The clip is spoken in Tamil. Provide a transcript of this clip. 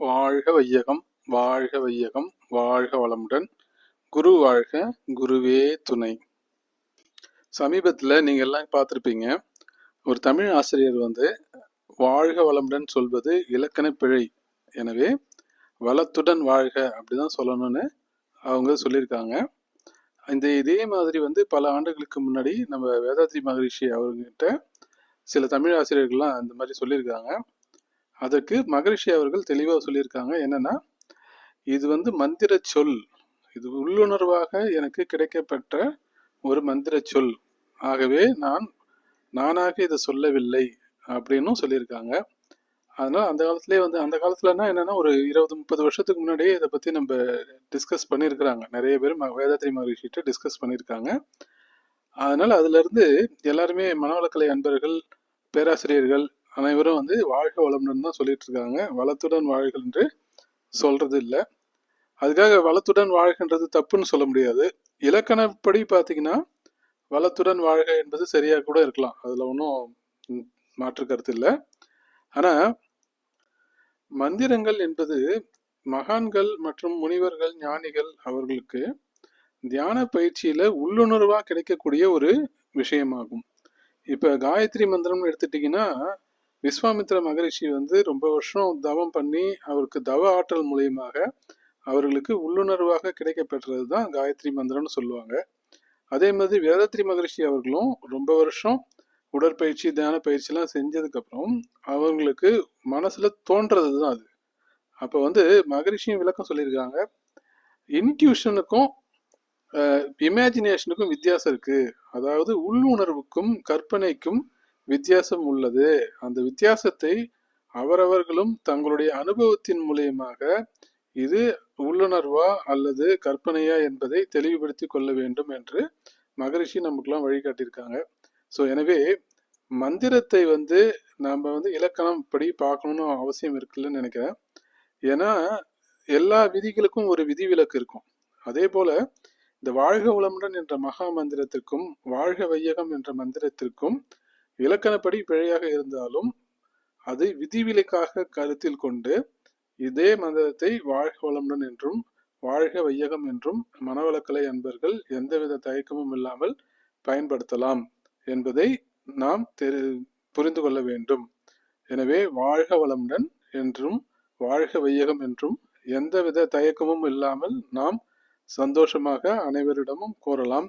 வாழ்க வையகம் வாழ்க வையகம் வாழ்க வளமுடன். குரு வாழ்க குருவே துணை. சமீபத்தில் நீங்கள் எல்லாம் பார்த்துருப்பீங்க ஒரு தமிழ் ஆசிரியர் வந்து வாழ்க வளமுடன் சொல்வது இலக்கண பிழை. எனவே வளத்துடன் வாழ்க அப்படிதான் சொல்லணும்னு அவங்க சொல்லியிருக்காங்க. இந்த இதே மாதிரி வந்து பல ஆண்டுகளுக்கு முன்னாடி நம்ம வேதாத்ரி மகரிஷி அவர்கிட்ட சில தமிழ் ஆசிரியர்கள்லாம் இந்த மாதிரி சொல்லியிருக்காங்க. அதற்கு மகரிஷி அவர்கள் தெளிவாக சொல்லியிருக்காங்க. என்னன்னா இது வந்து மந்திர சொல். இது உள்ளுணர்வாக எனக்கு கிடைக்கப்பட்ட ஒரு மந்திர சொல். ஆகவே நான் நானாக இதை சொல்லவில்லை அப்படின்னும் சொல்லியிருக்காங்க. அதனால் அந்த காலத்துலேயே வந்து அந்த காலத்துலனா என்னென்னா ஒரு இருபது முப்பது வருஷத்துக்கு முன்னாடியே இதை பற்றி நம்ம டிஸ்கஸ் பண்ணியிருக்கிறாங்க. நிறைய பேர் வேதாத்திரி மகரிஷிட்ட டிஸ்கஸ் பண்ணியிருக்காங்க. அதனால் அதுலேருந்து எல்லாருமே மனவளக்கலை அன்பர்கள் பேராசிரியர்கள் அனைவரும் வந்து வாழ்க வளமுடன் தான் சொல்லிட்டு இருக்காங்க வளத்துடன் வாழ்கள் என்று சொல்றது இல்லை அதுக்காக வளத்துடன் வாழ்கின்றது தப்புன்னு சொல்ல முடியாது. இலக்கணப்படி பார்த்தீங்கன்னா வளத்துடன் வாழ்க என்பது சரியாக கூட இருக்கலாம். அதில் ஒன்றும் மாற்று கருத்து இல்லை. ஆனால் மந்திரங்கள் என்பது மகான்கள் மற்றும் முனிவர்கள் ஞானிகள் அவர்களுக்கு தியான பயிற்சியில் உள்ளுணர்வாக கிடைக்கக்கூடிய ஒரு விஷயமாகும். இப்போ காயத்ரி மந்திரம்னு எடுத்துட்டிங்கன்னா விஸ்வாமித்ர மகரிஷி வந்து ரொம்ப வருஷம் தவம் பண்ணி அவருக்கு தவ ஆற்றல் மூலியமாக அவர்களுக்கு உள்ளுணர்வாக கிடைக்கப்பெற்றது தான் காயத்ரி மந்திரம்னு சொல்லுவாங்க. அதே மாதிரி வேதத்ரி மகரிஷி அவர்களும் ரொம்ப வருஷம் உடற்பயிற்சி தியான பயிற்சிலாம் செஞ்சதுக்கப்புறம் அவங்களுக்கு மனசில் தோன்றது தான் அது. அப்போ வந்து மகரிஷியும் விளக்கம் சொல்லியிருக்காங்க. இன்ட்யூஷனுக்கும் இமேஜினேஷனுக்கும் வித்தியாசம் இருக்குது அதாவது உள்ளுணர்வுக்கும் கற்பனைக்கும் வித்தியாசம் உள்ளது. அந்த வித்தியாசத்தை அவரவர்களும் தங்களுடைய அனுபவத்தின் மூலியமாக இது உள்ளுணர்வா அல்லது கற்பனையா என்பதை தெளிவுபடுத்தி கொள்ள வேண்டும் என்று மகரிஷி நமக்குலாம் வழிகாட்டியிருக்காங்க. ஸோ எனவே மந்திரத்தை வந்து நாம் வந்து இலக்கணம் படி பார்க்கணும்னு அவசியம் இருக்குல்லன்னு நினைக்கிறேன். ஏன்னா எல்லா விதிகளுக்கும் ஒரு விதிவிலக்கு இருக்கும். அதே போல இந்த வாழ்க உளமுடன் என்ற மகா மந்திரத்திற்கும் வாழ்க வையகம் என்ற மந்திரத்திற்கும் இலக்கணப்படி பிழையாக இருந்தாலும் அது விதிவிலக்காக கருத்தில் கொண்டு இதே மந்திரத்தை வாழ்க வளமுடன் என்றும் வாழ்க வையகம் என்றும் மனவளக்கலை அன்பர்கள் எந்தவித தயக்கமும் இல்லாமல் பயன்படுத்தலாம் என்பதை நாம் தெரி புரிந்து கொள்ள வேண்டும். எனவே வாழ்க வளமுடன் என்றும் வாழ்க வையகம் என்றும் எந்தவித தயக்கமும் இல்லாமல் நாம் சந்தோஷமாக அனைவரிடமும் கூறலாம்